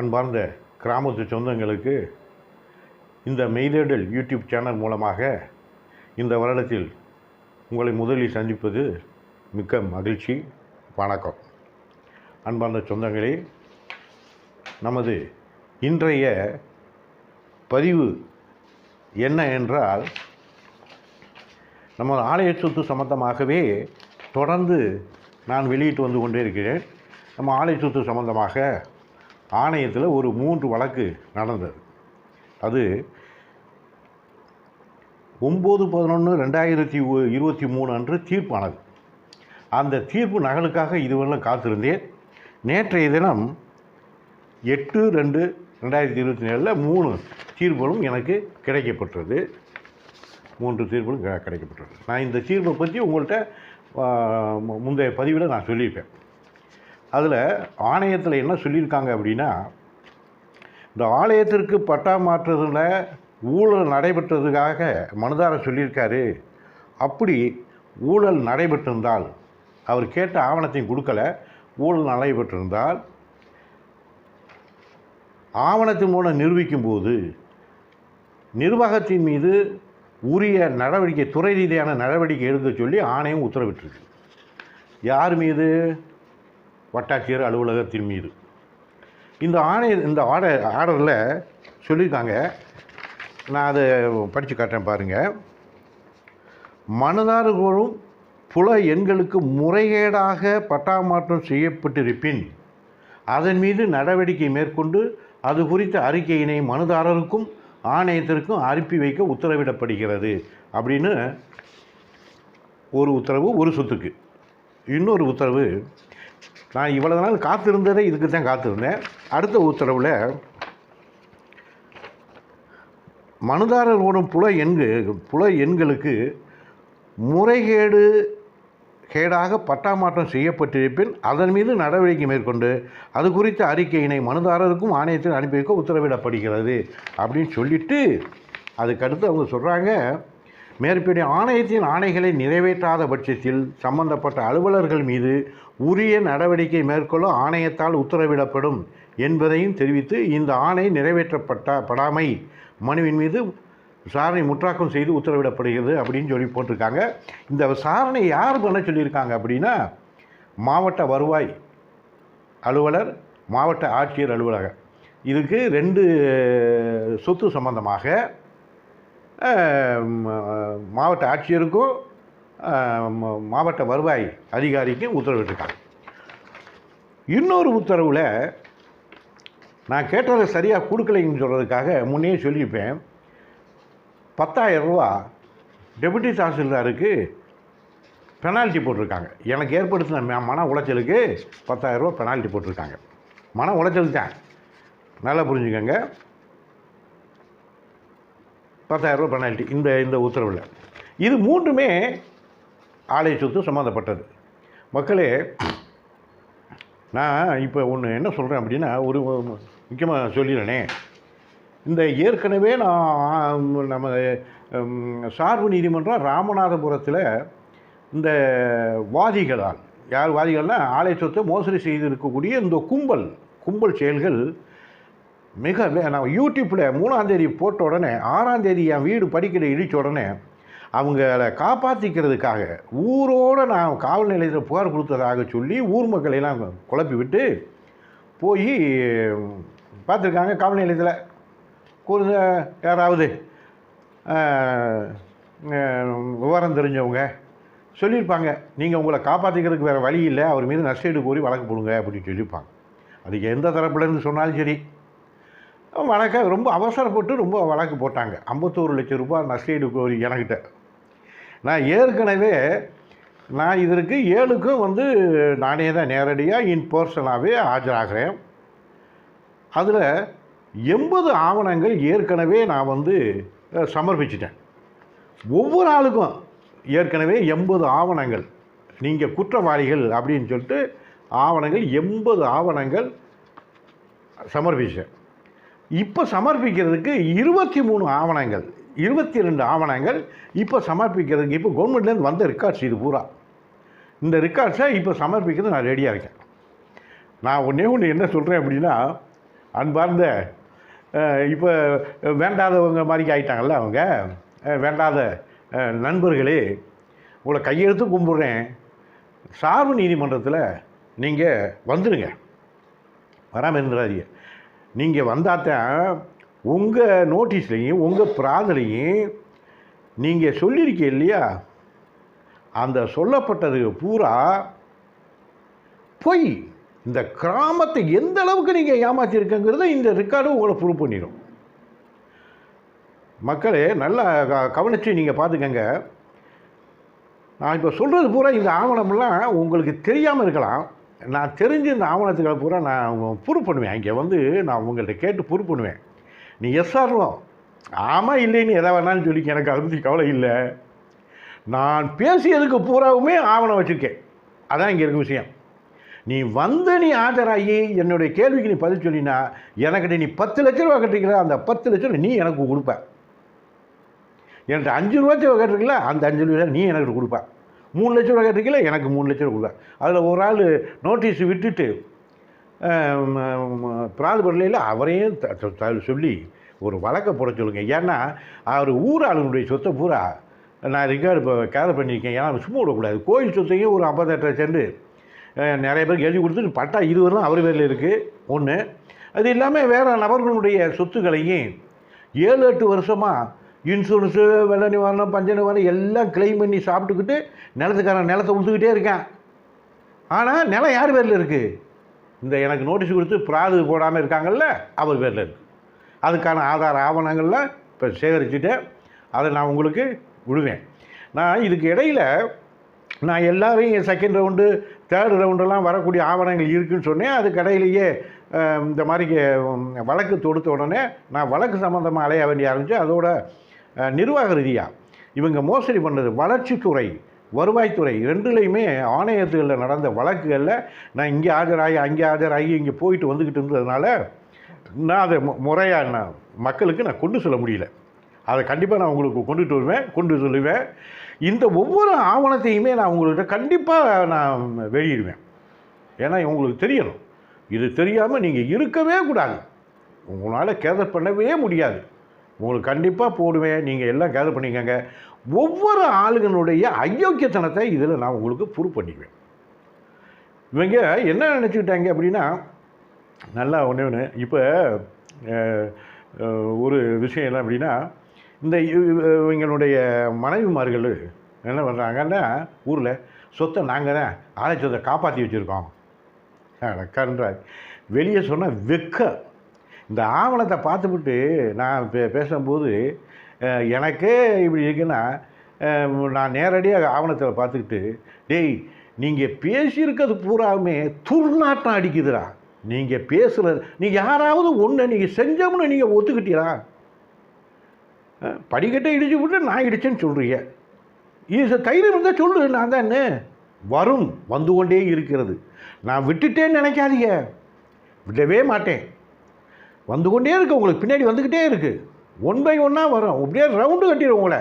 அன்பார்ந்த கிராமத்து சொந்தங்களுக்கு இந்த மெய்தேடல் யூடியூப் சேனல் மூலமாக இந்த வருடத்தில் உங்களை முதலில் சந்திப்பது மிக்க மகிழ்ச்சி வணக்கம். அன்பார்ந்த சொந்தங்களே நமது இன்றைய பதிவு என்ன என்றால் நம்ம ஆலய சொத்து சம்பந்தமாகவே தொடர்ந்து நான் வெளியிட்டு வந்து கொண்டே இருக்கிறேன். நம்ம ஆலய சொத்து சம்பந்தமாக ஆணையத்தில் ஒரு மூன்று வழக்கு நடந்தது. அது ஒம்பது பதினொன்று ரெண்டாயிரத்தி இருபத்தி மூணு அன்று தீர்ப்பானது. அந்த தீர்ப்பு நகலுக்காக இதுவரையிலும் காத்திருந்தேன். நேற்றைய தினம் எட்டு ரெண்டு ரெண்டாயிரத்தி இருபத்தி ஏழில் மூணு தீர்ப்புகளும் எனக்கு கிடைக்கப்பட்டது மூன்று தீர்ப்புகளும் கிடைக்கப்பட்டது நான் இந்த தீர்ப்பை பற்றி உங்கள்கிட்ட மு- முந்தைய பதிவில் நான் சொல்லியிருப்பேன். அதில் ஆணையத்தில் என்ன சொல்லியிருக்காங்க அப்படின்னா இந்த ஆலயத்திற்கு பட்டா மாற்றுறதுல ஊழல் நடைபெற்றதுக்காக மனுதாரர் சொல்லியிருக்காரு. அப்படி ஊழல் நடைபெற்றிருந்தால் அவர் கேட்ட ஆவணத்தையும் கொடுக்கல. ஊழல் நடைபெற்றிருந்தால் ஆவணத்தின் மூலம் நிரூபிக்கும் போது நிர்வாகத்தின் மீது உரிய நடவடிக்கை துறை ரீதியான நடவடிக்கை எடுக்க சொல்லி ஆணையம் உத்தரவிட்டிருக்கு. யார் மீது? வட்டாட்சியர் அலுவலகத்தின் மீது. இந்த ஆணைய இந்த ஆர்டர் ஆர்டரில் சொல்லியிருக்காங்க. நான் அதை படித்து காட்டுறேன் பாருங்கள் மனுதாரர்களும் புல எண்களுக்கு முறைகேடாக பட்டா மாற்றம் செய்யப்பட்டிருப்பின். அதன் மீது நடவடிக்கை மேற்கொண்டு அது குறித்த அறிக்கையினை மனுதாரருக்கும் ஆணையத்திற்கும் அனுப்பி வைக்க உத்தரவிடப்படுகிறது அப்படின்னு ஒரு உத்தரவு ஒரு சொத்துக்கு. இன்னொரு உத்தரவு நான் இவ்வளோ நாள் காத்திருந்ததே இதுக்கு தான் காத்திருந்தேன். அடுத்த உத்தரவில் மனுதாரர் ஓடும் புல எண்கு புல எண்களுக்கு முறைகேடு கேடாக பட்டா மாற்றம் செய்யப்பட்டிருப்பின் அதன் மீது நடவடிக்கை மேற்கொண்டு அது குறித்த அறிக்கையினை மனுதாரருக்கும் ஆணையத்தில் அனுப்பி வைக்க உத்தரவிடப்படுகிறது. அப்படின்னு சொல்லிட்டு அதுக்கடுத்து அவங்க சொல்கிறாங்க மேற்படி ஆணையத்தின் ஆணைகளை நிறைவேற்றாத பட்சத்தில் சம்பந்தப்பட்ட அலுவலர்கள் மீது உரிய நடவடிக்கை மேற்கொள்ள ஆணையத்தால் உத்தரவிடப்படும் என்பதையும் தெரிவித்து இந்த ஆணை நிறைவேற்றப்பட்ட படாமை மனுவின் மீது விசாரணை முற்றாக்கம் செய்து உத்தரவிடப்படுகிறது அப்படின்னு சொல்லி போட்டிருக்காங்க. இந்த விசாரணை யார் பண்ண சொல்லியிருக்காங்க அப்படின்னா மாவட்ட வருவாய் அலுவலர் மாவட்ட ஆட்சியர் அலுவலகம். இதுக்கு ரெண்டு சொத்து சம்பந்தமாக மாவட்ட ஆட்சியருக்கும் மாவட்ட வருவாய் அதிகாரிக்கும் உத்தரவிட்டிருக்காங்க. இன்னொரு உத்தரவில் நான் கேட்டதை சரியாக கொடுக்கலைன்னு சொல்கிறதுக்காக முன்னே சொல்லியிருப்பேன். பத்தாயிரம் ரூபா டெபுட்டி தாசில்தாருக்கு பெனால்ட்டி போட்டிருக்காங்க. எனக்கு ஏற்படுத்தின மன உளைச்சலுக்கு பத்தாயிரம் ரூபா பெனால்ட்டி போட்டிருக்காங்க. மன உளைச்சல் தான். நல்லா புரிஞ்சுக்கோங்க. பத்தாயிரம் ரூபா பெனால்ட்டி இந்த இந்த உத்தரவில். இது மூன்றுமே ஆலய சொத்து சம்மந்தப்பட்டது. மக்களே நான் இப்போ ஒன்று என்ன சொல்கிறேன் அப்படின்னா ஒரு முக்கியமாக சொல்லிடுறேனே. இந்த ஏற்கனவே நான் நம்ம சார்பு நீதிமன்றம் ராமநாதபுரத்தில் இந்த வாதிகளால் யார் வாதிகள்னால் ஆலய சொத்தை மோசடி செய்திருக்கக்கூடிய இந்த கும்பல் கும்பல் செயல்கள் மிக நான் யூடியூப்பில் மூணாந்தேதி போட்ட உடனே ஆறாந்தேதி என் வீடு படிக்கிற இடித்த உடனே அவங்கள காப்பாற்றிக்கிறதுக்காக ஊரோடு நான் காவல் நிலையத்தில் புகார் கொடுத்ததாக சொல்லி ஊர் மக்களையெல்லாம் குழப்பி விட்டு போய் பார்த்துருக்காங்க காவல் நிலையத்தில் கூறுங்க யாராவது விவரம் தெரிஞ்சவங்க சொல்லியிருப்பாங்க. நீங்கள் உங்களை காப்பாற்றிக்கிறதுக்கு வேறு வழி இல்லை அவர் மீது நஷ்டஈடு கோரி வழக்கு போடுங்க அப்படின்னு சொல்லியிருப்பாங்க. அதுக்கு எந்த தரப்புலன்னு சொன்னாலும் சரி. வழக்கை ரொம்ப அவசரப்பட்டு ரொம்ப வழக்கு போட்டாங்க. ஐம்பத்தோரு லட்சம் ரூபாய் நஷ்டீடு கோரி எனக்கிட்ட. நான் ஏற்கனவே நான் இதற்கு ஏழுக்கும் வந்து நானே தான் நேரடியாக இன் பர்சனாகவே ஆஜராகிறேன். அதில் எண்பது ஆவணங்கள் ஏற்கனவே நான் வந்து சமர்ப்பிச்சிட்டேன். ஒவ்வொரு ஆளுக்கும் ஏற்கனவே எண்பது ஆவணங்கள். நீங்கள் குற்றவாளிகள் அப்படின்னு சொல்லிட்டு ஆவணங்கள் எண்பது ஆவணங்கள் சமர்ப்பிச்சேன். இப்போ சமர்ப்பிக்கிறதுக்கு இருபத்தி மூணு ஆவணங்கள் இருபத்தி ரெண்டு ஆவணங்கள் இப்போ சமர்ப்பிக்கிறதுக்கு இப்போ கவர்மெண்ட்லேருந்து வந்த ரெக்கார்ட்ஸ் இது பூரா. இந்த ரெக்கார்ட்ஸை இப்போ சமர்ப்பிக்கிறது நான் ரெடியாக இருக்கேன். நான் ஒன்றே ஒன்று என்ன சொல்கிறேன் அப்படின்னா அன்பார்ந்த இப்போ வேண்டாதவங்க மாதிரி ஆகிட்டாங்கல்ல அவங்க வேண்டாத நண்பர்களே உங்களை கையெழுத்து கும்பிட்றேன். சார்பு நீதிமன்றத்தில் நீங்கள் வந்துடுங்க வராமல் இருந்துடாதீங்க. நீங்கள் வந்தாத்தான் உங்கள் நோட்டீஸ்லையும் உங்கள் பிராதலையும் நீங்கள் சொல்லியிருக்கீங்க இல்லையா? அந்த சொல்லப்பட்டது பூரா பொய். இந்த கிராமத்தை எந்த அளவுக்கு நீங்கள் ஏமாற்றிருக்கங்கிறத இந்த ரெக்கார்டு உங்களை ப்ரூவ் பண்ணிடும். மக்களே நல்லா க- நீங்கள் பார்த்துக்கங்க நான் இப்போ சொல்கிறது பூரா இந்த ஆவணம்லாம் உங்களுக்கு தெரியாமல் இருக்கலாம். நான் தெரிஞ்சு இந்த ஆவணத்துக்களை பூரா நான் ப்ரூவ் பண்ணுவேன் இங்கே வந்து நான் உங்கள்கிட்ட கேட்டு ப்ரூவ் பண்ணுவேன் நீ எஸ்ஆர்னோ ஆமாம் இல்லைன்னு எதை வேணாலும் சொல்லிக்க எனக்கு அதை பற்றி கவலை இல்லை. நான் பேசியதுக்கு பூராவுமே ஆவணம் வச்சுருக்கேன். அதான் இங்கே இருக்க விஷயம். நீ வந்து நீ ஆஜராகி என்னுடைய கேள்விக்கு நீ பதில் சொல்லினா எனக்கிட்ட நீ பத்து லட்ச ரூபா கட்டிருக்கிற அந்த பத்து லட்ச ரூபா நீ எனக்கு கொடுப்ப. என்கிட்ட அஞ்சு ரூபா கேட்டிருக்கல அந்த அஞ்சு ரூபா நீ எனக்கு கொடுப்பேன் மூணு லட்ச ரூபா கேட்டிருக்கல எனக்கு மூணு லட்ச ரூபா அதில் ஒரு ஆள் நோட்டீஸ் விட்டுட்டு பிராது பண்ணலையில் அவரையும் த- த- சொல்லி ஒரு வழக்கை போட சொல்லுங்க. ஏன்னா அவர் ஊர் ஆளுங்களுடைய சொத்தை பூரா நான் ரெக்கார்டு இப்போ கேதர் பண்ணியிருக்கேன். ஏன்னா சும்மா விடக்கூடாது. கோயில் சொத்தையும் ஒரு ஐம்பத்தெட்டரை செண்டு நிறைய பேருக்கு எழுதி கொடுத்துட்டு பட்டா இருவரெலாம் அவர் பேரில் இருக்குது ஒன்று அது இல்லாமல் வேறு நபர்களுடைய சொத்துக்களையும் ஏழு எட்டு வருஷமாக இன்சூரன்ஸு வெள்ள நிவாரணம் பஞ்ச நிவாரணம் எல்லாம் கிளைம் பண்ணி சாப்பிட்டுக்கிட்டு நிலத்துக்காரன் நிலத்தை உழுத்துக்கிட்டே இருக்கேன். ஆனால் நிலம் யார் பேரில் இருக்குது இந்த எனக்கு நோட்டீஸ் கொடுத்து பிராது போடாமல் இருக்காங்கல்ல அவர் பேரில் இருக்குது அதுக்கான ஆதார ஆவணங்கள்லாம் இப்போ சேகரிச்சுட்டு அதை நான் உங்களுக்கு விடுவேன். நான் இதுக்கு இடையில் நான் எல்லோரையும் செகண்ட் ரவுண்டு தேர்ட் ரவுண்டெல்லாம் வரக்கூடிய ஆவணங்கள் இருக்குதுன்னு சொன்னேன். அதுக்கு இடையிலேயே இந்த மாதிரி வழக்கு தொடுத்த உடனே நான் வழக்கு சம்மந்தமாக அலைய வேண்டிய ஆரம்பித்தேன் அதோட நிர்வாக ரீதியாக இவங்க மோசடி பண்ணது வளர்ச்சித்துறை வருவாய்த்துறை ரெண்டுலேயுமே ஆணையத்துகளில் நடந்த வழக்குகளில் நான் இங்கே ஆஜராகி அங்கே ஆஜராகி இங்கே போயிட்டு வந்துக்கிட்டு இருந்ததுனால நான் அதை முறையாக நான் மக்களுக்கு நான் கொண்டு சொல்ல முடியல. அதை கண்டிப்பாக நான் உங்களுக்கு கொண்டுட்டு வருவேன் கொண்டு சொல்லுவேன். இந்த ஒவ்வொரு ஆவணத்தையுமே நான் உங்கள்கிட்ட கண்டிப்பாக நான் வெளியிடுவேன். ஏன்னா உங்களுக்கு தெரியணும். இது தெரியாமல் நீங்கள் இருக்கவே கூடாது. உங்களால் கேதர் பண்ணவே முடியாது. உங்களுக்கு கண்டிப்பாக போடுவேன். நீங்கள் எல்லாம் கேதர் பண்ணிக்கங்க. ஒவ்வொரு ஆளுங்களுடைய அயோக்கியத்தனத்தை இதில் நான் உங்களுக்கு ப்ரூவ் பண்ணிக்குவேன். இவங்க என்ன நினச்சிக்கிட்டாங்க அப்படின்னா நல்லா ஒன்று ஒன்று இப்போ ஒரு விஷயம் என்ன அப்படின்னா இந்த இ- இவங்களுடைய மனைவிமார்கள் என்ன பண்ணுறாங்கன்னா ஊரில் சொத்தை நாங்கள் தான் ஆலை சொத்தை காப்பாற்றி வச்சுருக்கோம். கன்றாய். வெளியே சொன்னால் வெக்க. இந்த ஆவணத்தை பார்த்துவிட்டு நான் பே பேசும்போது எனக்கே இப்படி இருக்குன்னா நான் நேரடியாக ஆவணத்தில் பார்த்துக்கிட்டு டேய் நீங்கள் பேசியிருக்கிறது பூராவுமே துர்நாட்டம் அடிக்குதுடா. நீங்கள் பேசுகிறது நீங்கள் யாராவது ஒன்று நீங்கள் செஞ்சோம்னு நீங்கள் ஒத்துக்கிட்டீரா? படிக்கட்டை இடிச்சு விட்டு நான் இடிச்சேன்னு சொல்கிறீங்க இது தைரியம் இருந்தால் சொல்லு நான் தான். வரும் வந்து கொண்டே இருக்கிறது. நான் விட்டுட்டேன்னு நினைக்காதீங்க. விடவே மாட்டேன். வந்து கொண்டே இருக்கு. உங்களுக்கு பின்னாடி வந்துக்கிட்டே இருக்கு. ஒன் பை ஒன்னாக வரும். அப்படியே ரவுண்டு கட்டிடும் உங்களை.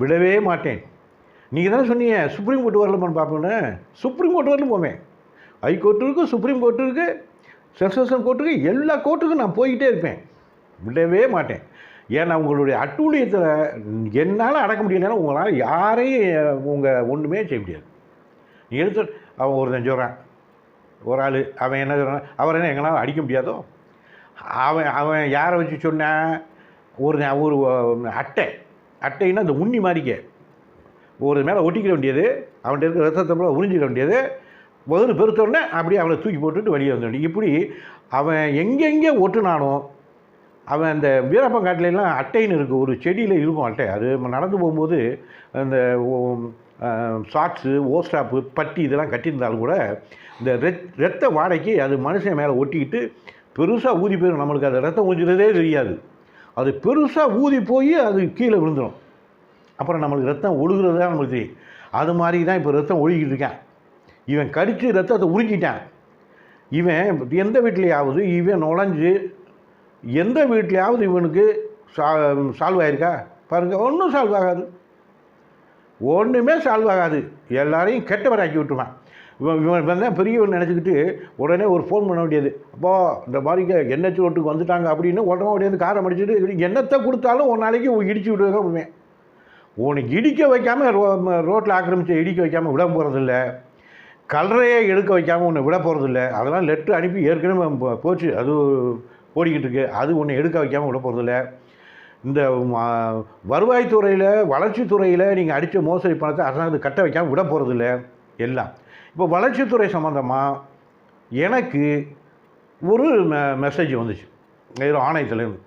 விடவே மாட்டேன். நீங்கள் தானே சொன்னீங்க சுப்ரீம் கோர்ட் வரலமான்னு பார்ப்போன்னு சுப்ரீம் கோர்ட் வரலும் போவேன் ஹைகோர்ட் இருக்குது சுப்ரீம் கோர்ட் இருக்குது சென்சேஷன் கோர்ட்டுக்கு எல்லா கோர்ட்டுக்கும் நான் போய்கிட்டே இருப்பேன். விடவே மாட்டேன். ஏன்னா உங்களுடைய அட்டூழியத்தில் என்னால் அடக்க முடியலன்னா உங்களால் யாரையும் உங்கள் ஒன்றுமே செய்ய முடியாது. நீ எடுத்து அவன் ஒருத்தன் சொல்கிறான் ஒரு ஆள் அவன் என்ன சொல்கிறான் அவர் என்ன எங்களால் அடிக்க முடியாதோ? அவன் அவன் யாரை வச்சு சொன்னான் ஒரு ஒரு அட்டை. அட்டைன்னா அந்த உண்ணி மாதிரிக்க. ஒரு மேலே ஒட்டிக்கிற வேண்டியது அவன்கிட்ட இருக்கிற ரத்தத்தை மேலே உறிஞ்சிக்க வேண்டியது. ஒரு பெருத்தோடனே அப்படியே அவனை தூக்கி போட்டுட்டு வெளியே வந்து வேண்டியது. இப்படி அவன் எங்கெங்கே ஒட்டுனானோ அவன் அந்த வீரப்பன் வீரப்பங்காட்டிலலாம் அட்டைன்னு இருக்குது ஒரு செடியில் இருக்கும் அட்டை. அது நம்ம நடந்து போகும்போது அந்த சாக்ஸு ஓஸ்டாப்பு பட்டி இதெல்லாம் கட்டியிருந்தாலும் கூட இந்த ரெத் ரத்த வாடைக்கு அது மனுஷன் மேலே ஒட்டிக்கிட்டு பெருசாக ஊதி போயிடும் நம்மளுக்கு அது ரத்தம் ஊஞ்சுறதே தெரியாது. அது பெருசாக ஊதி போய் அது கீழே விழுந்துடும் அப்புறம் நம்மளுக்கு ரத்தம் ஒழுகிறது தான் நம்மளுக்கு தெரியும். அது மாதிரி தான் இப்போ ரத்தம் ஒழுகிட்டு இருக்கேன். இவன் கடித்து ரத்தத்தை உறிஞ்சிட்டான். இவன் எந்த வீட்லையாவது இவன் நுழைஞ்சு எந்த வீட்லையாவது இவனுக்கு சா சால்வ் ஆகிருக்கா பாருங்க ஒன்றும் சால்வ் ஆகாது. ஒன்றுமே சால்வ் ஆகாது. எல்லாரையும் கெட்டவராக்கி விட்டுருவான். இவன் இவன் இவன் தான் பெரியவன் நினச்சிக்கிட்டு உடனே ஒரு ஃபோன் பண்ண வேண்டியது. அப்போ இந்த மாதிரிங்க என்ஹெச் ரோட்டுக்கு வந்துட்டாங்க அப்படின்னு உடனே உடையாது காரை மடிச்சுட்டு என்னத்தை கொடுத்தாலும் ஒரு நாளைக்கு இடிச்சு விடுவாங்க விடுவேன் உனக்கு இடிக்க வைக்காமல் ரோ ரோட்டில் ஆக்கிரமிச்சு இடிக்க வைக்காமல் விட போகிறதில்ல கலரையே எடுக்க வைக்காமல் உன்னை விட போகிறதில்ல அதெல்லாம் லெட்ரு அனுப்பி ஏற்கனவே போ- போச்சு. அது ஓடிக்கிட்டு இருக்கு. அது உன்னை எடுக்க வைக்காமல் விட போகிறதில்ல இந்த வருவாய்த்துறையில் வளர்ச்சித்துறையில் நீங்கள் அடித்த மோசடி பணத்தை அரசாங்கத்துக்கு கட்ட வைக்காமல் விட போகிறதில்ல எல்லாம். இப்போ வளர்ச்சித்துறை சம்மந்தமாக எனக்கு ஒரு மெ- மெசேஜ் வந்துச்சு. ஏதோ ஆணையத்துலேருந்து.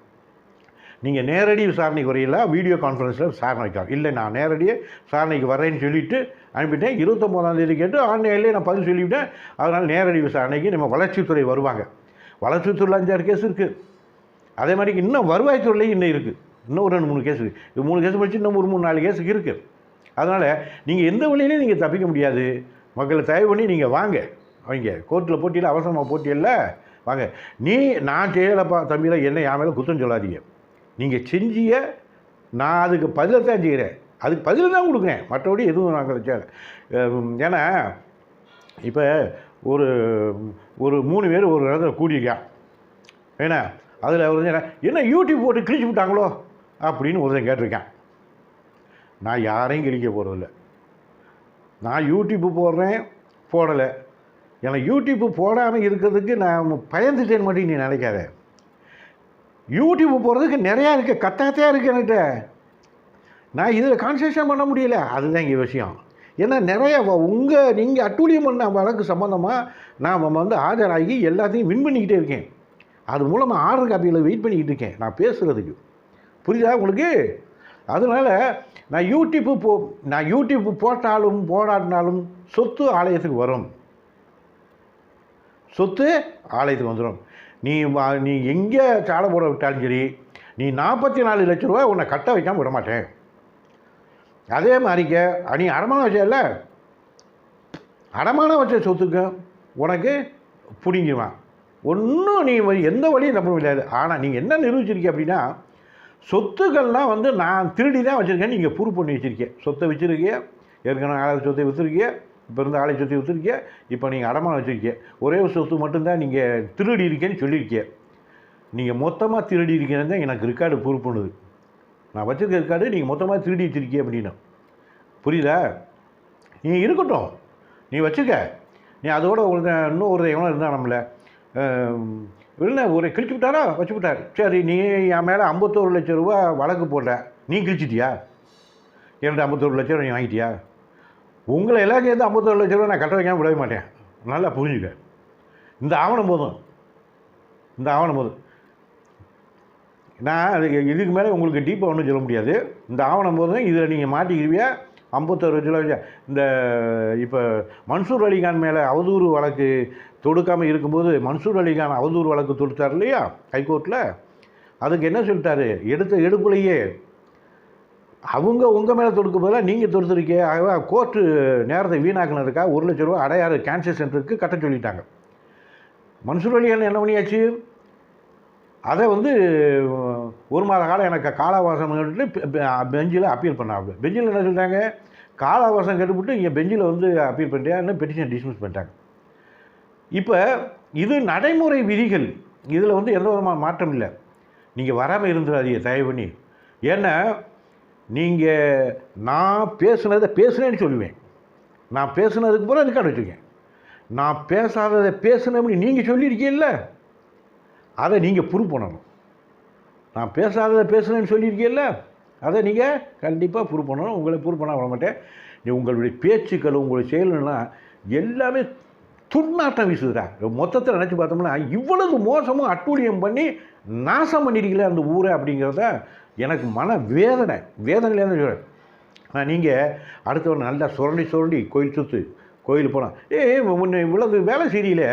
நீங்கள் நேரடி விசாரணைக்கு வரையில் வீடியோ கான்ஃபரன்ஸில் விசாரணை வைக்கலாம். இல்லை நான் நேரடியாக விசாரணைக்கு வரேன்னு சொல்லிவிட்டு அனுப்பிட்டேன். இருபத்தொம்போதாந்தேதி கேட்டு ஆன்லைன்லேயே நான் பதில் சொல்லிவிட்டேன். அதனால் நேரடி விசாரணைக்கு நம்ம வளர்ச்சித்துறை வருவாங்க. வளர்ச்சித்துறையில் அஞ்சாறு கேஸ் இருக்குது அதே மாதிரி இன்னும் வருவாய்த்துறையிலையும் இன்னும் இருக்குது இன்னும் ஒரு ரெண்டு மூணு கேஸ் இருக்குது மூணு கேஸ் முடிச்சு இன்னும் ஒரு மூணு நாலு கேஸுக்கு இருக்குது அதனால் நீங்கள் எந்த வழியிலையும் நீங்கள் தப்பிக்க முடியாது. மக்களை தயவு பண்ணி நீங்கள் வாங்க. அவங்க கோர்ட்டில் போட்டியில் அவசரமாக போட்டியில் வாங்க. நீ நான் செய்யலைப்பா தம்பியில் என்ன என் மேலே குத்தம் சொல்லாதீங்க. நீங்கள் செஞ்சிய நான் அதுக்கு பதிலை தான் செய்கிறேன் அதுக்கு பதில் தான் கொடுக்குறேன். மற்றபடி எதுவும் நாங்கள் செய்யலை ஏன்னா இப்போ ஒரு ஒரு மூணு பேர் ஒரு இடத்துல கூடியிருக்கான் ஏன்னா அதில் அவர் வந்து என்ன என்ன யூடியூப் போட்டு கிழிச்சு விட்டாங்களோ? அப்படின்னு ஒருத்தன் கேட்டிருக்கேன். நான் யாரையும் கிழிக்க போகிறதில்லை நான் யூடியூப்பு போடுறேன் போடலை. எனக்கு யூடியூப்பு போடாமல் இருக்கிறதுக்கு நான் பயந்துட்டேன்னு மட்டும் நீ நினைக்காத. யூடியூப்பு போகிறதுக்கு நிறையா இருக்குது கத்தாத்தையாக இருக்குது என்கிட்ட. நான் இதில் கான்சன்ட்ரேஷன் பண்ண முடியல. அதுதான் இங்கே விஷயம். ஏன்னா நிறைய உங்கள் நீங்கள் அட்டூழியம் பண்ண வழக்கு சம்மந்தமாக நான் வந்து ஆஜராகி எல்லாத்தையும் வின் பண்ணிக்கிட்டே இருக்கேன். அது மூலமாக ஆர்டர் காப்பியில் வெயிட் பண்ணிக்கிட்டு இருக்கேன். நான் பேசுகிறதுக்கு புரியுதா உங்களுக்கு? அதனால் நான் யூடியூப்பு போ நான் யூடியூப்பு போட்டாலும் போடாட்டினாலும் சொத்து ஆலயத்துக்கு வரும். சொத்து ஆலயத்துக்கு வந்துடும் நீ நீ எங்கே சாலை போட விட்டாலும் சரி நீ நாற்பத்தி நாலு லட்ச ரூபா உன்னை கட்ட வைக்காம விட மாட்டேன். அதே மாதிரிக்க நீ அடமானம் வச்சல அடமானம் வச்ச சொத்துக்கு உனக்கு பிடிங்குவான் ஒன்றும் நீ எந்த வழியும் தப்பு முடியாது. ஆனால் நீங்கள் என்ன நிரூபிச்சிருக்கீங்க அப்படின்னா சொத்துக்கள்லாம் வந்து நான் திருடி தான் வச்சுருக்கேன் நீங்கள் ப்ரூவ் பண்ணி வச்சுருக்கேன் சொத்தை வச்சுருக்கிய ஏற்கனவே ஆலை சொத்தை விற்றுருக்கிய இப்போ இருந்த ஆலை சொத்தை விற்றுருக்கீங்க இப்போ நீங்கள் அடமானம் வச்சுருக்கிய ஒரே ஒரு சொத்து மட்டும்தான் நீங்கள் திருடி இருக்கேன்னு சொல்லியிருக்கிய நீங்கள் மொத்தமாக திருடி இருக்கேன்னு தான் எனக்கு ரெக்கார்டு ப்ரூவ் பண்ணுது. நான் வச்சுருக்க ரெக்கார்டு நீங்கள் மொத்தமாக திருடி வச்சிருக்கீங்க அப்படின்னா. புரியுதா? நீ இருக்கட்டும். நீ வச்சுக்க. நீ அதோட ஒரு இன்னும் ஒரு எவனோ இருந்தால் நம்மள இல்லை ஒரு கிழிச்சு விட்டாரா? வச்சு விட்டார். சரி நீ என் மேலே ஐம்பத்தோரு லட்சம் ரூபா வழக்கு போட்ட நீ கிழிச்சிட்டியா? என்கிட்ட ஐம்பத்தோரு லட்சம் ரூபா நீ வாங்கிட்டியா? உங்களை எல்லாம் சேர்ந்து ஐம்பத்தோரு லட்ச ரூபா நான் கட்ட வைக்காம விடவே மாட்டேன். நல்லா புரிஞ்சுக்க. இந்த ஆவணம் போதும். இந்த ஆவணம் போதும். நான் அதுக்கு இதுக்கு மேலே உங்களுக்கு டீப்பாக ஒன்றும் சொல்ல முடியாது. இந்த ஆவணம் போதும். இதில் நீங்கள் மாட்டிக்கிறியா ஐம்பத்தொரு லட்ச இந்த இப்போ மன்சூர் அலிகான் மேலே அவதூறு வழக்கு தொடுக்காமல் இருக்கும்போது மன்சூர் அலிகான் அவதூறு வழக்கு தொடுத்தார் இல்லையா? ஹைகோர்ட்டில் அதுக்கு என்ன சொல்லிட்டாரு? எடுத்த எடுப்புலையே. அவங்க உங்கள் மேலே தொடுக்க போதெல்லாம் நீங்கள் தொடுத்துருக்கீங்க. ஆகவே கோர்ட்டு நேரத்தை வீணாக்கினதுக்காக ஒரு லட்ச ரூபா அடையாறு கேன்சர் சென்டருக்கு கட்ட சொல்லிட்டாங்க. மன்சூர் அலிகான் என்ன பண்ணியாச்சு? அதை வந்து ஒரு மாத காலம் எனக்கு காலாவாசம் பெஞ்சில் அப்பீல் பண்ணாங்க பெஞ்சில் என்ன சொல்லிட்டாங்க? காலாவாசம் கட்டுப்பட்டு இங்கே பெஞ்சில் வந்து அப்பீல் பண்ணிட்டேன்னு பெட்டிஷன் டிஸ்மிஸ் பண்ணிட்டாங்க. இப்போ இது நடைமுறை விதிகள். இதில் வந்து எந்த விதமான மாற்றம் இல்லை. நீங்கள் வராமல் இருந்துடாதீங்க தயவு பண்ணி. ஏன்னா நீங்கள் நான் பேசுனதை பேசுனேன்னு சொல்லுவேன். நான் பேசுனதுக்கு பூரா ரெக்கார்டு வச்சுருக்கேன். நான் பேசாததை பேசுனேன்னு நீங்கள் சொல்லியிருக்கீங்கல்ல அதை நீங்கள் ப்ரூவ் பண்ணணும் நான் பேசாததை பேசுகிறேன்னு சொல்லியிருக்கீல்ல? அதை நீங்கள் கண்டிப்பாக ப்ரூவ் பண்ணணும். உங்களை ப்ரூவ் பண்ண விட மாட்டேன். நீ உங்களுடைய பேச்சுக்கள் உங்களுடைய செயல்கள்லாம் எல்லாமே துர்நாட்டம் வீசுதுடா. மொத்தத்தில் நினச்சி பார்த்தோம்னா இவ்வளவு மோசமாக அட்டூழியம் பண்ணி நாசம் பண்ணிருக்கல அந்த ஊரை அப்படிங்கிறத எனக்கு மன வேதனை வேதனையிலேருந்து சொல்கிறேன் ஆனால் நீங்கள் அடுத்தவன் நல்லா சுரண்டி சுரண்டி கோயில் சுற்று கோயில் போனால் ஏய் முன்ன இவ்வளவு வேலை சரியில்லை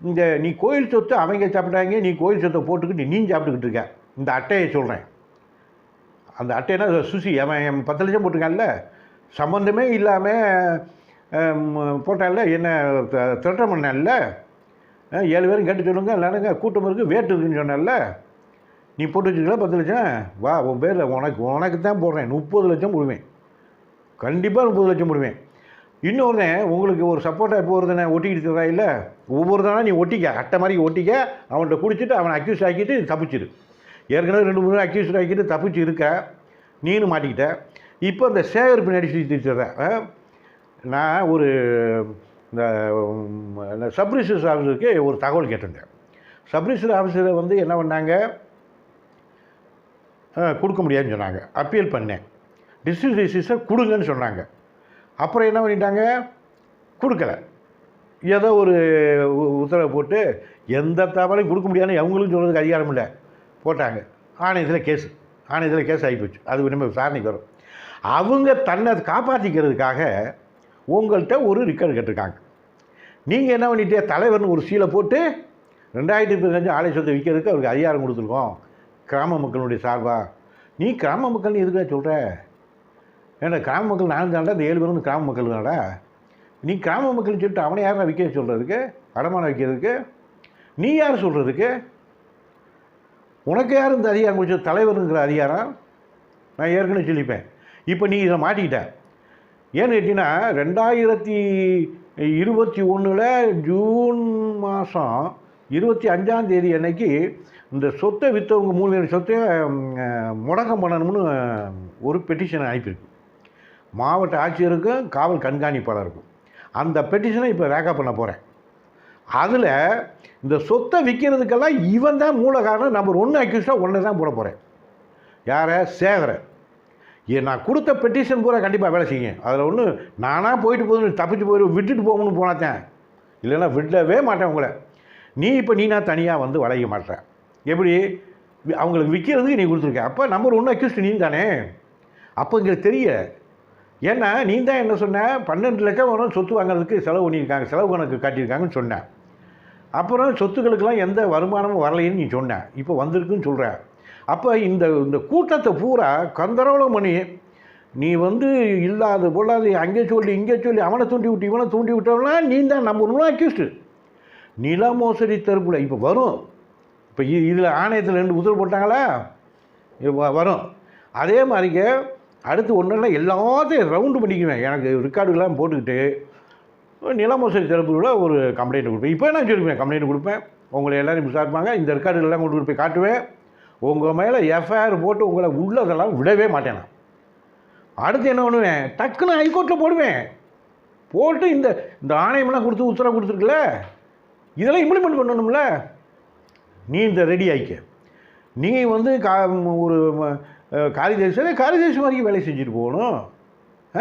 இந்த நீ கோயில் சொத்து அவங்க சாப்பிட்டாங்க நீ கோயில் சொத்தை போட்டுக்கிட்டு நீ சாப்பிட்டுக்கிட்டு இருக்க. இந்த அட்டையை சொல்கிறேன் அந்த அட்டைனா சுசி அவன் என் பத்து லட்சம் போட்டிருக்கான்ல. சம்மந்தமே இல்லாமல் போட்டான்ல என்ன த- திரட்டம் பண்ணல ஏழு பேரும் கேட்டு சொல்லுங்க இல்லைனாங்க கூட்டம் இருக்குது வேட்டு இருக்குன்னு சொன்னேன்ல. நீ போட்டு வச்சுக்கல பத்து லட்சம்? வா உன் பேரில் உனக்கு உனக்கு தான் போடுறேன் முப்பது லட்சம் போடுவேன். கண்டிப்பாக முப்பது லட்சம் போடுவேன். இன்னொன்று உங்களுக்கு ஒரு சப்போர்ட்டாக இப்போ ஒட்டிக்கிட்டு இருக்கா இல்லை? ஒவ்வொரு தானே நீ ஒட்டிக்க அட்டை மாதிரி ஒட்டிக்க அவன்கிட்ட குடிச்சிட்டு அவனை அக்யூஸ் ஆக்கிட்டு தப்பிச்சிடு ஏற்கனவே ரெண்டு மூணு அக்யூஸ் ஆக்கிட்டு தப்பிச்சு இருக்க. நீனு மாட்டிக்கிட்ட. இப்போ இந்த சேகர் பின்னாடி சுற்றி நான் ஒரு இந்த சப்ரிசஸ் ஆஃபீஸருக்கு ஒரு தகவல் கேட்டிருந்தேன். சப்ரிசர் ஆஃபீஸரை வந்து என்ன பண்ணாங்க? கொடுக்க முடியாதுன்னு சொன்னாங்க. அப்பீல் பண்ணேன். டிஸ்ட்ரிக்ட் ரிஜிஸ்டர் கொடுங்கன்னு சொன்னாங்க. அப்புறம் என்ன பண்ணிட்டாங்க? கொடுக்கல. ஏதோ ஒரு உ- உத்தரவு போட்டு எந்த தகவலையும் கொடுக்க முடியாதுன்னு அவங்களும் சொல்கிறதுக்கு அதிகாரம் இல்லை. போட்டாங்க. ஆணையத்தில் கேஸ் ஆணையத்தில் கேஸ் ஆகிப்போச்சு அது இனிமேல் விசாரணைக்கு வரும். அவங்க தன்னை காப்பாற்றிக்கிறதுக்காக உங்கள்கிட்ட ஒரு ரிக்கார்டு கேட்டிருக்காங்க. நீங்கள் என்ன பண்ணிட்டே தலைவர்னு ஒரு சீலை போட்டு ரெண்டாயிரத்தி பதினஞ்சு ஆலை சொத்தை விற்கிறதுக்கு அவருக்கு அதிகாரம் கொடுத்துருக்கோம். கிராம மக்களுடைய சார்பாக நீ கிராம மக்கள்னு எதுக்காக சொல்கிற ஏன்னா கிராம மக்கள் நானும் தாண்டா இந்த ஏழு பேரும் வந்து கிராம மக்கள் தானடா? நீ கிராம மக்கள்னு சொல்லிட்டு அவனை யாரா விற்க சொல்கிறதுக்கு அடமானம் வைக்கிறதுக்கு? நீ யார் சொல்கிறதுக்கு உனக்கு யார் இந்த அதிகாரம் கொடுத்த தலைவருங்கிற அதிகாரம் நான் ஏற்கனவே சொல்லிப்பேன். இப்போ நீ இதை மாட்டிக்கிட்ட ஏன்னு கேட்டிங்கன்னா ரெண்டாயிரத்தி இருபத்தி ஒன்றில் ஜூன் மாதம் இருபத்தி அஞ்சாம் தேதி அன்னைக்கு இந்த சொத்தை விற்றவங்க மூணு பேர் சொத்தை முடக்கம் பண்ணணும்னு ஒரு பெட்டிஷனை அனுப்பியிருக்கு மாவட்ட ஆட்சியருக்கும் காவல் கண்காணிப்பாளருக்கும். அந்த பெட்டிஷனை இப்போ ரேக்கப் பண்ண போகிறேன் அதில் இந்த சொத்தை விற்கிறதுக்கெல்லாம் இவன் தான் மூல காரணம் நம்பர் ஒன்று அக்யூஸ்டாக ஒன்று தான் போட போகிறேன் யாரை? சேகரை ஏ நான் கொடுத்த பெட்டிஷன் பூரா கண்டிப்பாக வேலை செய்யுங்க. அதில் ஒன்று நானாக போயிட்டு போதும் தப்பிச்சு போயிடும் விட்டுட்டு போகணும்னு போனாத்தேன். இல்லைன்னா விடவே மாட்டேன் உங்களை. நீ இப்போ நீனா தனியாக வந்து வளைய மாட்டேன் எப்படி? அவங்களுக்கு விற்கிறதுக்கு நீ கொடுத்துருக்க. அப்போ நம்பர் ஒன்று அக்யூஸ்ட் நீ தானே. அப்போ எங்களுக்கு தெரிய. ஏன்னா நீ தான் என்ன சொன்ன? பன்னெண்டு லட்சம் வரும் சொத்து வாங்குறதுக்கு செலவு பண்ணியிருக்காங்க. செலவு கணக்கு காட்டியிருக்காங்கன்னு சொன்னேன் அப்புறம் சொத்துக்களுக்கெல்லாம் எந்த வருமானமும் வரலைன்னு நீ சொன்ன. இப்போ வந்திருக்குன்னு சொல்கிற அப்போ இந்த இந்த கூட்டத்தை பூரா கந்தரவலம் பண்ணி நீ வந்து இல்லாத பொல்லாது அங்கே சொல்லி இங்கே சொல்லி அவனை தூண்டி விட்டு இவனை தூண்டி விட்டவனா நீ தான் நம்ம ஒன்று அக்யூஸ்டு நில மோசடி தரப்புல இப்போ வரும். இப்போ இதில் ஆணையத்தில் ரெண்டு உத்தரவு போட்டாங்களா? வரும். அதே மாதிரிங்க அடுத்து ஒன்றுனா எல்லாத்தையும் ரவுண்டு பண்ணிக்குவேன். எனக்கு ரெக்கார்டுகள்லாம் போட்டுக்கிட்டு நில மோசடி தரப்புல ஒரு கம்ப்ளைண்ட் கொடுப்பேன். இப்போ நான் சொல்லுவேன்? கம்ப்ளைண்ட் கொடுப்பேன். உங்களை எல்லோரும் விசாரிப்பாங்க. இந்த ரெக்கார்டுகள்லாம் கொண்டு போய் காட்டுவேன். உங்கள் மேலே எஃப்ஐஆர் போட்டு உங்களை உள்ளதெல்லாம் விடவே மாட்டேன் நான். அடுத்து என்ன பண்ணுவேன்? டக்குன்னு ஹைகோர்ட்டில் போடுவேன். போட்டு இந்த இந்த ஆணையமெல்லாம் கொடுத்து உத்தரவு கொடுத்துருக்குல இதெல்லாம் இம்ப்ளிமெண்ட் பண்ணணும்ல? நீ இந்த ரெடி ஆகிக்க நீ வந்து கா ஒரு காரிதேசம் காரிதேசம் வரைக்கும் வேலை செஞ்சுட்டு போகணும். ஆ?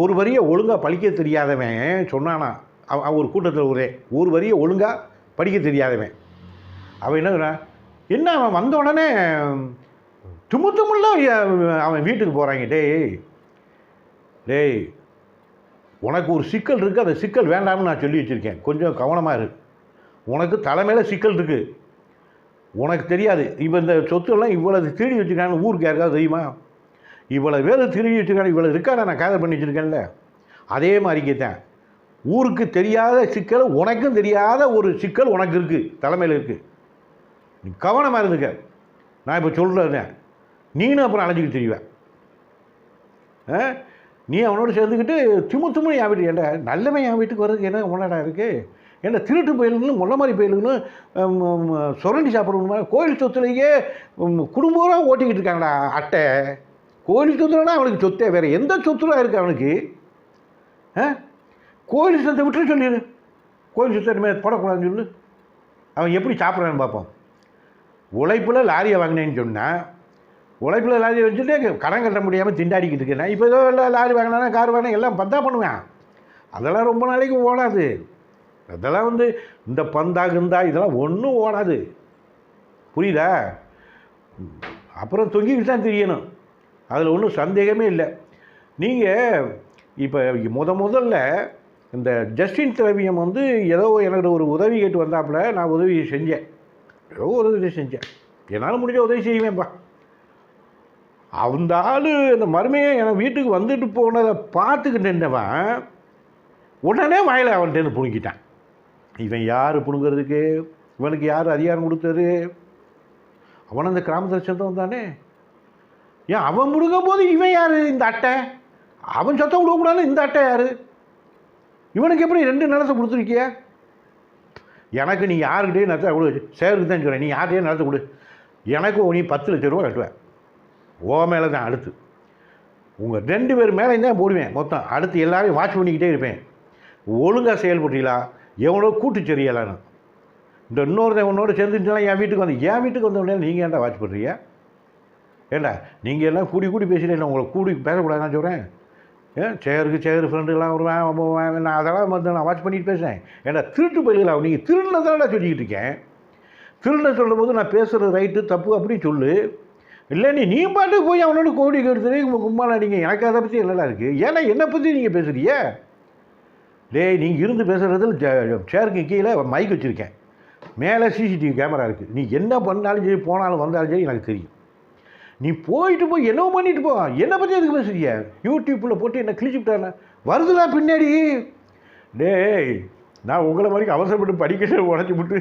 ஒரு வரியை ஒழுங்காக படிக்க தெரியாதவன் சொன்னானா அவன் ஒரு கூட்டத்தில் ஒரே ஒரு வரியை ஒழுங்காக படிக்க தெரியாதவன். அவன் என்ன என்ன அவன் வந்த உடனே தும்மு தும்முள்ள அவன் வீட்டுக்கு போகிறாங்க டேய் டேய் உனக்கு ஒரு சிக்கல் இருக்குது அந்த சிக்கல் வேண்டாம்னு நான் சொல்லி வச்சுருக்கேன். கொஞ்சம் கவனமாக இரு. உனக்கு தலைமையில் சிக்கல் இருக்குது உனக்கு தெரியாது. இப்போ இந்த சொத்துலாம் இவ்வளோ திருடி வச்சுருக்காங்க ஊருக்கு யாருக்காவது தெரியுமா? இவ்வளோ பேர் திருடி வச்சுருக்காங்க இவ்வளோ இருக்கான நான் காதல் பண்ணி வச்சுருக்கேன்ல. அதே மாதிரிக்கு தான் ஊருக்கு தெரியாத சிக்கல் உனக்கும் தெரியாத ஒரு சிக்கல் உனக்கு இருக்குது தலைமையில் இருக்குது நீ கவனமாக இருந்துக்க. நான் இப்போ சொல்கிறேன் நீனும் அப்புறம் அலைஞ்சிக்கிட்டு தெரியுவேன் ஆ? நீ அவனோட சேர்ந்துக்கிட்டு திமு திமு என் வீட்டு என்ன நல்லவன் என் வீட்டுக்கு வர்றதுக்கு என்ன உன்னடா இருக்குது என்ன திருட்டு பயிலுங்கன்னு முள்ள மாதிரி பயிலுங்கன்னு சுரண்டி சாப்பிடணுமா? கோயில் சொத்துலேயே குடும்பம் ஓட்டிக்கிட்டு இருக்காங்கடா அட்டை. கோயில் சொத்துலனா அவனுக்கு சொத்தே வேறு எந்த சொத்துலாம் இருக்குது அவனுக்கு? ஆ? கோயில் சொத்தை விட்டு சொல்லிடு கோயில் சொத்தை மேலே போடக்கூடாதுன்னு சொல்லு. அவன் எப்படி சாப்பிட்றான்னு பார்ப்போம். உழைப்பில் லாரியை வாங்கினேன்னு சொன்னால் உழைப்பில் லாரியை வச்சுட்டு கடன் கட்ட முடியாமல் திண்டாடிக்கிட்டு இருக்கேன். இப்போ ஏதோ எல்லாம் லாரி வாங்கினா கார் வாங்கினா எல்லாம் பந்தா பண்ணுவேன். அதெல்லாம் ரொம்ப நாளைக்கு ஓடாது. அதெல்லாம் வந்து இந்த பந்தா கிந்தா இதெல்லாம் ஒன்றும் ஓடாது. புரியுதா? அப்புறம் தொங்கிக்கிட்டு தான் தெரியணும். அதில் ஒன்றும் சந்தேகமே இல்லை. நீங்கள் இப்போ முத முதல்ல இந்த ஜஸ்டின் திரவியம் வந்து ஏதோ எனக்கு ஒரு உதவி கேட்டு வந்தாப்புல நான் உதவி செஞ்சேன். ஏதோ ஒரு உதவி செஞ்சேன். என்னால் முடிஞ்ச உதவி செய்வேன்ப்பா அந்த ஆள் அந்த மருமையை என் வீட்டுக்கு வந்துட்டு போனதை பார்த்துக்கிட்டு நின்றவன் உடனே வாயில அவன்கிட்டேருந்து புடுங்கிட்டான். இவன் யார் புடுங்கிறதுக்கு? இவனுக்கு யார் அதிகாரம் கொடுத்தது? அவன் அந்த கிராமத்தில் சேர்ந்தவன் தானே? ஏன் அவன் முடுங்கும் போது இவன் யார் இந்த அட்டை? அவன் சத்தம் விடக்கூடாதுன்னு இந்த அட்டை யார்? இவனுக்கு எப்படி ரெண்டு நிலத்தை கொடுத்துருக்கிய? எனக்கு நீ யாருக்கிட்டே நிலத்தை கொடு. சேருக்கு தான் சொல்கிறேன் நீ யார்கிட்டயே நிலத்தை கொடு. எனக்கு நீ பத்து லட்ச ரூபா கட்டுவேன். ஓ மேலே தான் அடுத்து. உங்கள் ரெண்டு பேர் மேலே தான் போடுவேன் மொத்தம். அடுத்து எல்லாரையும் வாட்ச் பண்ணிக்கிட்டே இருப்பேன். ஒழுங்காக செயல்படுறீங்களா? எவனோ கூட்டு சரியலான்னு இந்த இன்னொருத்தன் உன்னோட சேர்ந்துட்டுலாம் என் வீட்டுக்கு வந்து என் வீட்டுக்கு வந்த உடனே நீங்கள் ஏன்டா வாட்ச் பண்ணுறீங்க ஏண்டா நீங்கள் எல்லாம் கூடி கூடி பேசுகிறீங்க உங்களை கூடி பேசக்கூடாதுன்னு சொல்கிறேன் ஏன் சேருக்கு சேரு ஃப்ரெண்டுலாம் வருவேன் போவேன். நான் அதெல்லாம் வந்து நான் வாட்ச் பண்ணிட்டு பேசுகிறேன் ஏன்னா திருட்டு பயிர்களா நீங்கள் திருடினதானடா சொல்லிக்கிட்டு இருக்கேன். திருட சொல்லும் போது நான் பேசுகிறது ரைட்டு தப்பு அப்படின்னு சொல்லு. இல்லை நீ நீ பாட்டுக்கு போய் அவனோட கோடி கெடுத்துட்டு கும்பால நீங்கள் எனக்கு அதை பற்றி என்னடா இருக்குது ஏன்னா என்னை பற்றி நீங்கள் பேசுறீங்க டேய் நீங்கள் இருந்து பேசுகிறதில் சேருக்கு கீழே மைக் வச்சுருக்கேன். மேலே சிசிடிவி கேமரா இருக்குது நீ என்ன பண்ணாலும் சரி போனாலும் வந்தாலும் சரி எனக்கு தெரியும். நீ போயிட்டு போய் என்னவோ பண்ணிட்டு போ. என்னை பற்றி எதுக்கு பேசுறிய யூடியூப்பில் போட்டு என்ன கிழிச்சுட்டானே வருதுடா பின்னாடி. டேய் நான் உங்களை மாதிரி அவசரப்பட்டு படிக்க உடச்சி விட்டு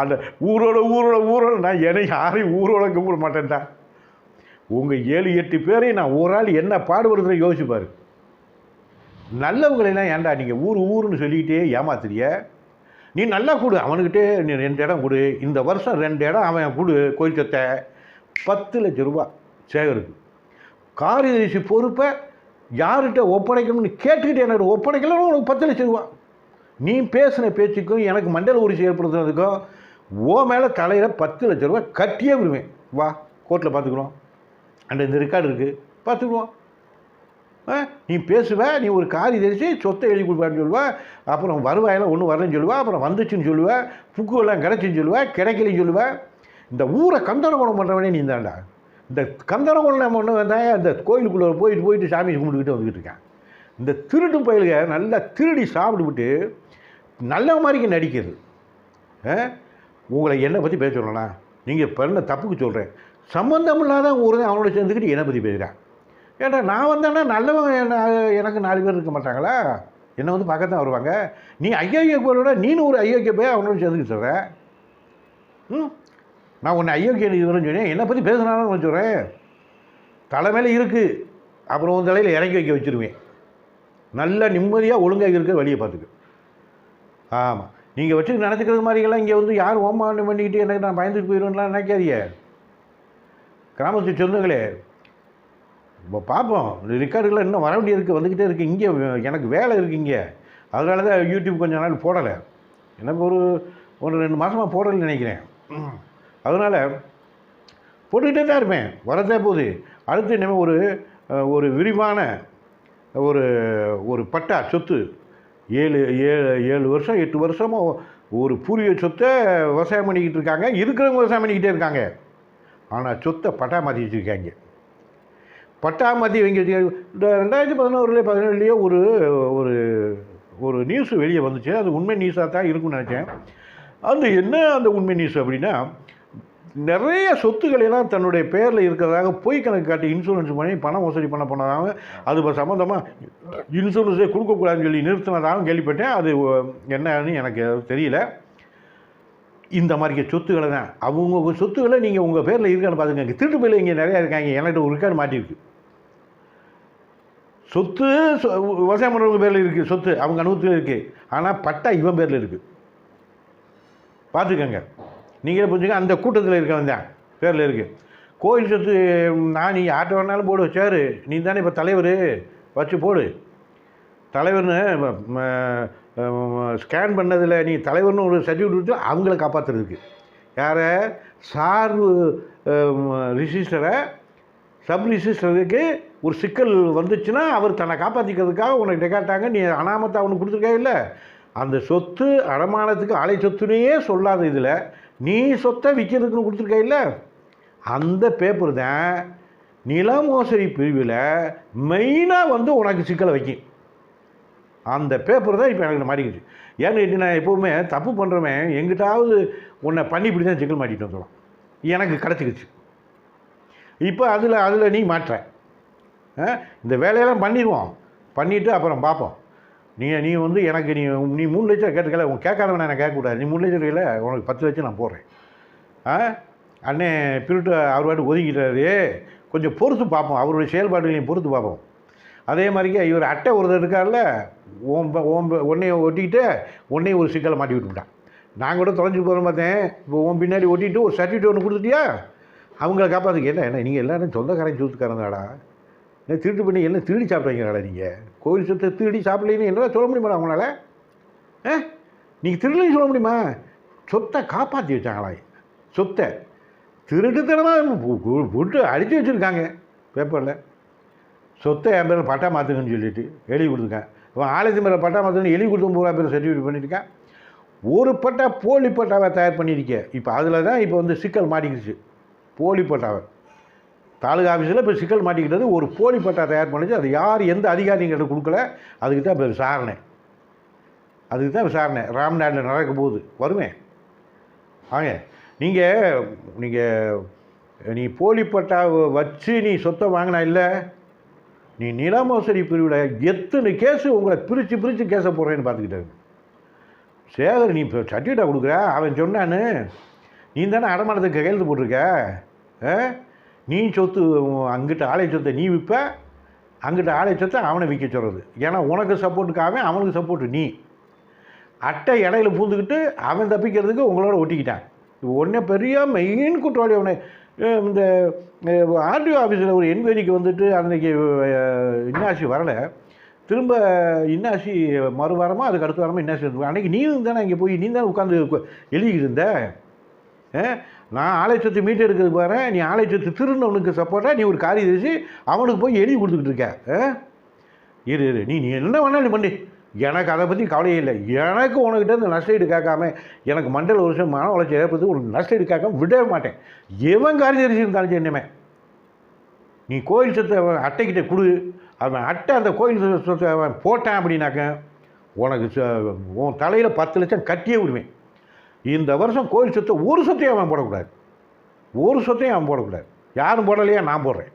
அந்த ஊரோட ஊரோட ஊரோட நான் என்னை யாரையும் ஊரோட கும்பிட மாட்டேன்டா. உங்கள் ஏழு எட்டு பேரையும் நான் ஒரு ஆள் என்ன பாடுபடுறதை யோசிப்பார் நல்லவங்களெல்லாம் ஏன்டா நீங்கள் ஊர் ஊருன்னு சொல்லிக்கிட்டே ஏமாத்துறிய நீ நல்லா கொடு அவனுக்கிட்டே நீ ரெண்டு இடம் கொடு. இந்த வருஷம் ரெண்டு இடம் அவன் கொடு கோயில் சொத்தை. பத்து லட்ச ரூபா சேகருக்கு காரியதரிசி பொறுப்பை யார்கிட்ட ஒப்படைக்கணும்னு கேட்டுக்கிட்டு எனக்கு ஒப்படைக்கலன்னு உனக்கு பத்து லட்ச ரூபா. நீ பேசின பேச்சுக்கும் எனக்கு மண்டல உரிசி ஏற்படுத்துறதுக்கும் ஓ மேலே தலையில் பத்து லட்ச ரூபா கட்டியே விடுவேன். வா கோர்ட்டில் பார்த்துக்குறோம் அந்த இந்த ரெக்கார்டு இருக்குது பார்த்துக்குவோம் ஆ, நீ பேசுவ நீ ஒரு காரி தெரிச்சு சொத்தை எழுதி கொடுப்பான்னு சொல்லுவேன் அப்புறம் வருவாயெல்லாம் ஒன்றும் வரலன்னு சொல்லுவா அப்புறம் வந்துச்சுன்னு சொல்லுவேன் புக்குவெல்லாம் கிடச்சின்னு சொல்லுவேன் கிடைக்கலன்னு சொல்லுவேன் இந்த ஊரை கந்தரகோணம் பண்ணுறவனே நீ தான்டா இந்த கந்தரகோணம் பண்ண வந்தால் இந்த கோயிலுக்குள்ளே போயிட்டு போயிட்டு சாமி கும்பிட்டுக்கிட்டு வந்துக்கிட்டு இருக்கேன். இந்த திருட்டு பயலுக நல்லா திருடி சாப்பிட்டுவிட்டு நல்ல மாதிரிக்கு நடிக்கிறது ஆ? உங்களை என்னை பற்றி பேச சொல்லலாம் நீங்கள் பண்ண தப்புக்கு சொல்கிறேன் சம்மந்தம் இல்லாத ஒரு அவனோட சேர்ந்துக்கிட்டு என்னை பற்றி பேசுகிறேன் ஏன்டா நான் வந்தேன்னா நல்லவங்க எனக்கு நாலு பேர் இருக்க மாட்டாங்களா? என்னை வந்து பார்க்கத்தான் வருவாங்க. நீ ஐயோக்கிய போயோட நீனு ஒரு ஐயோக்கிய போய் அவனோட சேர்ந்துக்கிட்டு சொல்கிறேன் ம்? நான் உன்னை ஐயோக்கிய இதுவரைன்னு சொன்னேன். என்னை பற்றி பேசுனாலும் நான் சொல்கிறேன் தலைமையில் இருக்குது அப்புறம் உன் தலையில் இறக்கி வைக்க வச்சுருவேன். நல்லா நிம்மதியாக ஒழுங்காக இருக்க வழியை பார்த்துக்க. ஆமாம் நீங்கள் வச்சு நினச்சிக்கிறது மாதிரிலாம் இங்கே வந்து யார் ஓமாண்டு பண்ணிக்கிட்டு எனக்கு நான் பயந்துட்டு போயிடுவேன்லாம் நினைக்காதீங்க. கிராமத்து சொந்தங்களே இப்போ பார்ப்போம் ரெக்கார்டுகளில் இன்னும் வர வேண்டியிருக்கு வந்துக்கிட்டே இருக்குது இங்கே எனக்கு வேலை இருக்குது இங்கே. அதனால தான் யூடியூப் கொஞ்ச நாள் போடலை. எனக்கு ஒரு ஒரு ரெண்டு மாதமாக போடலைன்னு நினைக்கிறேன். அதனால் போட்டுக்கிட்டே தான் இருப்பேன். வரதே போகுது அடுத்து இனிமேல் ஒரு ஒரு விரிவான ஒரு ஒரு பட்டா சொத்து. ஏழு ஏழு ஏழு வருஷம் எட்டு வருஷமாக ஒரு பூர்வீக சொத்தை விவசாயம் பண்ணிக்கிட்டு இருக்காங்க. இருக்கிறவங்க விவசாயம் பண்ணிக்கிட்டே இருக்காங்க. ஆனால் சொத்தை பட்டா மாற்றி வச்சுருக்காங்க. பட்டா மாற்றி வைங்க இந்த ரெண்டாயிரத்தி பதினோருலேயே பதினேழுலேயே ஒரு ஒரு ஒரு நியூஸ் வெளியே வந்துச்சு. அது உண்மை நியூஸாக தான் இருக்கும்னு நினச்சேன். அது என்ன அந்த உண்மை நியூஸ் அப்படின்னா நிறைய சொத்துக்களெல்லாம் தன்னுடைய பேரில் இருக்கிறதாக பொய் கணக்கு காட்டி இன்சூரன்ஸ் பண்ணி பணம் மோசடி பண்ண போனதாக அது இப்போ சம்மந்தமாக இன்சூரன்ஸே கொடுக்கக்கூடாதுன்னு சொல்லி நிறுத்தினதாகவும் கேள்விப்பட்டேன். அது என்னன்னு எனக்கு தெரியல. இந்த மாதிரி சொத்துக்களை தான். அவங்க சொத்துக்களை நீங்கள் உங்கள் பேரில் இருக்கான்னு பார்த்துக்கங்க திருட்டு பிள்ளை இங்கே நிறையா இருக்காங்க. என்கிட்ட ஒரு ரெக்கார்டு மாட்டியிருக்கு சொத்து விவசாயம் பண்ணுறவங்க பேரில் இருக்குது சொத்து. அவங்க அனுபவத்தில் இருக்குது ஆனால் பட்டா இவன் பேரில் இருக்குது பார்த்துக்கங்க நீங்களே புரிஞ்சுங்க அந்த கூட்டத்தில் இருக்கவன் தான் பேரில் இருக்குது கோயில் சொத்து நான் நீ யார்கிட்ட வேணாலும் போடு வச்சாரு நீ தானே இப்போ தலைவர்? வச்சு போடு. தலைவர்னு ஸ்கேன் பண்ணதில் நீ தலைவர்னு ஒரு சர்டிஃபிகேட் கொடுத்து அவங்கள காப்பாற்றுறதுக்கு யாரை? சார்பு ரிஜிஸ்டரை சப் ரிஜிஸ்டருக்கு ஒரு சிக்கல் வந்துச்சுன்னா அவர் தன்னை காப்பாற்றிக்கிறதுக்காக உனக்கு கேட்டாங்க. நீ அனாமத்தை அவனுக்கு கொடுத்துருக்கா இல்லை. அந்த சொத்து அடமானத்துக்கு ஆலை சொத்துனையே சொல்லாத இதில் நீ சொத்தை விற்கிறதுக்குன்னு கொடுத்துருக்கையில் அந்த பேப்பர் தான் நில மோசடி பிரிவில் மெயினாக வந்து உனக்கு சிக்கலை வைக்கும். அந்த பேப்பர் தான் இப்போ எனக்கு மாட்டிக்கிச்சு. ஏன்னு கேட்டு நான் எப்போவுமே தப்பு பண்ணுறவன் எங்கிட்டாவது உன்னை பண்ணி இப்படி தான் சிக்கல் மாட்டிட்டு வந்துடும் எனக்கு கிடச்சிக்கிச்சு. இப்போ அதில் அதில் நீ மாட்டுற ஆ? இந்த வேலையெல்லாம் பண்ணிடுவோம். பண்ணிவிட்டு அப்புறம் பார்ப்போம். நீ நீ வந்து எனக்கு நீ நீ மூணு லட்சம் கேட்டுக்கல உன் கேட்காதவன நான் கேட்கக்கூடாது. நீ மூணு லட்சம் இல்லை உனக்கு பத்து லட்சம் நான் போடுறேன். ஆ? அண்ணே பிரிட்டு அவர் பாட்டு ஒதுக்கிட்டாரு கொஞ்சம் பொறுத்து பார்ப்போம். அவருடைய செயல்பாடுகளையும் பொறுத்து பார்ப்போம். அதே மாதிரிக்கே இவர் அட்டை ஒருத்தர் இருக்கார்ல ஓம் ஓம்ப உன்னைய ஒட்டிக்கிட்டு உன்னையும் ஒரு சிக்கலை மாட்டி விட்டுவிட்டான். நான் கூட தொலைஞ்சி போகிறேன் பார்த்தேன். இப்போ உன் பின்னாடி ஒட்டிட்டு ஒரு சர்டிஃபிகேட் ஒன்று கொடுத்துட்டியா? அவங்கள காப்பாற்றுக்கு என்ன என்ன நீங்கள் எல்லாரும் சொந்தக்காரன் தாடா என்ன திருட்டு பண்ணி என்ன திருடி சாப்பிட்றீங்கடா நீங்கள் கோயில் சொத்தை திருடி சாப்பிடலன்னு என்ன சொல்ல முடியுமா அவங்களால ஆ? நீங்கள் திருடலைன்னு சொல்ல முடியுமா? சொத்தை காப்பாற்றி வச்சாங்களா? சொத்தை. திருட்டுத்தனமாக விட்டு அடித்து வச்சுருக்காங்க பேப்பரில். சொத்தை என் பேரில் பட்டா மாற்றுங்கன்னு சொல்லிட்டு எழுதி கொடுத்துருக்கேன். அவன் ஆலயத்து மேலே பட்டா மாற்றுன்னு எழுதி கொடுத்து பூரா பேர் சர்டிஃபிகேட் பண்ணியிருக்கேன் ஒரு பட்டா போலி பட்டாவை தயார் பண்ணியிருக்கேன் இப்போ அதில் தான் இப்போ வந்து சிக்கல் மாட்டிக்கிச்சு. போலி பட்டாவை. தாலுகா ஆஃபீஸில் இப்போ சிக்கல் மாட்டிக்கிட்டது ஒரு போலி பட்டா தயார் பண்ணிச்சு. அது யார் எந்த அதிகாரிங்கிட்ட கொடுக்கல. அதுக்கு தான் இப்போ விசாரணை. அதுக்கு தான் விசாரணை. ராம்நாட்டில் நடக்க போகுது. வருவேன் ஆங்க நீங்கள் நீங்கள் நீ போலி பட்டா வச்சு நீ சொத்தை வாங்கினா இல்லை? நீ நில மோசடி பிரிவில் எத்தனை கேஸு உங்களை பிரித்து பிரித்து கேஸை போடுறேன்னு பார்த்துக்கிட்டாரு சேகர் நீ இப்போ சர்டிஃபிகேட்டை கொடுக்குற? அவன் சொன்னான்னு. நீ தானே அடமானத்துக்கு கையெழுத்து போட்டிருக்க? ஆ? நீ சொத்து அங்கிட்ட ஆலை சொத்தை நீ விற்ப அங்கிட்ட ஆலை சொத்தை அவனை விற்க சொல்கிறது ஏன்னா உனக்கு சப்போர்ட்டுக்காக அவனுக்கு சப்போர்ட்டு நீ. அட்டை இடையில பூந்துக்கிட்டு அவன் தப்பிக்கிறதுக்கு உங்களோட ஒட்டிக்கிட்டான். உடனே பெரிய மெயின் குற்றவாளி அவனை. இந்த ஆர்டிஓ ஆஃபீஸில் ஒரு என்கொயரிக்கு வந்துட்டு அன்றைக்கி இன்னாசி வரலை. திரும்ப இன்னாசி மறு வாரமாக அதுக்கு அடுத்த வாரமாக இன்னாசி அன்றைக்கி நீ தானே இங்கே போய் நீ தான் உட்காந்து எழுதிக்கிட்டு இருந்த? நான் ஆலை சொத்து மீட்டு எடுக்கிறது பாரு நீ ஆலை சொத்து திருநவனுக்கு சப்போர்ட்டாக நீ ஒரு காரியம் வச்சு அவனுக்கு போய் எழுதி கொடுத்துக்கிட்டு இருக்க. இரு இரு. நீ நீ என்ன வேணாலும் நீ பண்ணு. எனக்கு அதை பற்றி கவலையே இல்லை. எனக்கு உனக்கிட்ட இந்த நஷ்டஈடு கேட்காம எனக்கு மண்டல வருஷம் மன உழைச்சி ஏற்படுத்தி ஒரு நஷ்டஈடு கேட்காம விடவே மாட்டேன். எவன் காரியம் தெரிஞ்சிருந்தாலும் என்னமே நீ கோயில் சொத்தை அவன் அட்டைக்கிட்ட கொடு. அவன் அட்டை அந்த கோயில் சொ- சொத்தை அவன் போட்டான் அப்படின்னாக்க உனக்கு ச- உன் தலையில் பத்து லட்சம் கட்டியே விடுவேன். இந்த வருஷம் கோயில் சொத்தை ஒரு சொத்தையும் அவன் போடக்கூடாது. ஒரு சொத்தையும் அவன் போடக்கூடாது. யாரும் போடலையா? நான் போடுறேன்.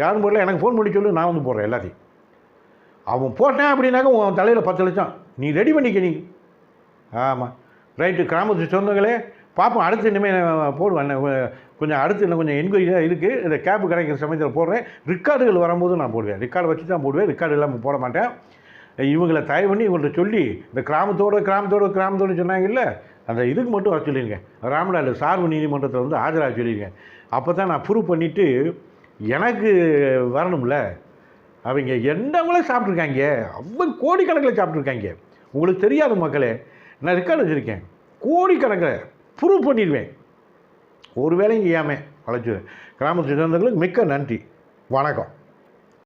யாரும் போடல எனக்கு ஃபோன் பண்ணி சொல்லு நான் வந்து போடுறேன் எல்லாத்தையும். அவன் போட்டேன் அப்படின்னாக்க உன் தலையில் பத்து லட்சம். நீ ரெடி பண்ணிக்க நீ. ஆமாம் ரைட்டு கிராமத்து சொந்தங்களே பார்ப்போம் அடுத்து இனிமேல் போடுவேன். கொஞ்சம் அடுத்து இன்னும் கொஞ்சம் என்கொயரியாக இருக்குது இந்த கேப் கிடைக்கிற சமயத்தில் போடுறேன். ரெக்கார்டுகள் வரும்போது நான் போடுவேன். ரெக்கார்டு வச்சு தான் போடுவேன். ரெக்கார்டு இல்லாமல் போட மாட்டேன். இவங்களை தயவு பண்ணி இவங்கள்ட்ட சொல்லி இந்த கிராமத்தோட கிராமத்தோட கிராமத்தோட சொன்னாங்கல்ல அந்த இதுக்கு மட்டும் வர சொல்லிடுங்க ராமநாடு சார்பு நீதிமன்றத்தில் வந்து ஆஜராக சொல்லிடுங்க அப்போ தான் நான் ப்ரூவ் பண்ணிவிட்டு எனக்கு வரணும்ல? அவங்க என்னவங்களே சாப்பிட்ருக்காங்க அவ்வளோ கோடிக்கணக்கில் சாப்பிட்ருக்காங்க உங்களுக்கு தெரியாத மக்களே நான் ரெக்கார்டு வச்சுருக்கேன். கோடிக்கணக்கில் ப்ரூவ் பண்ணிடுவேன். ஒரு வேலையும் செய்யாமல் வளைச்சு கிராமத்து சொந்தங்களுக்கு மிக்க நன்றி. வணக்கம்.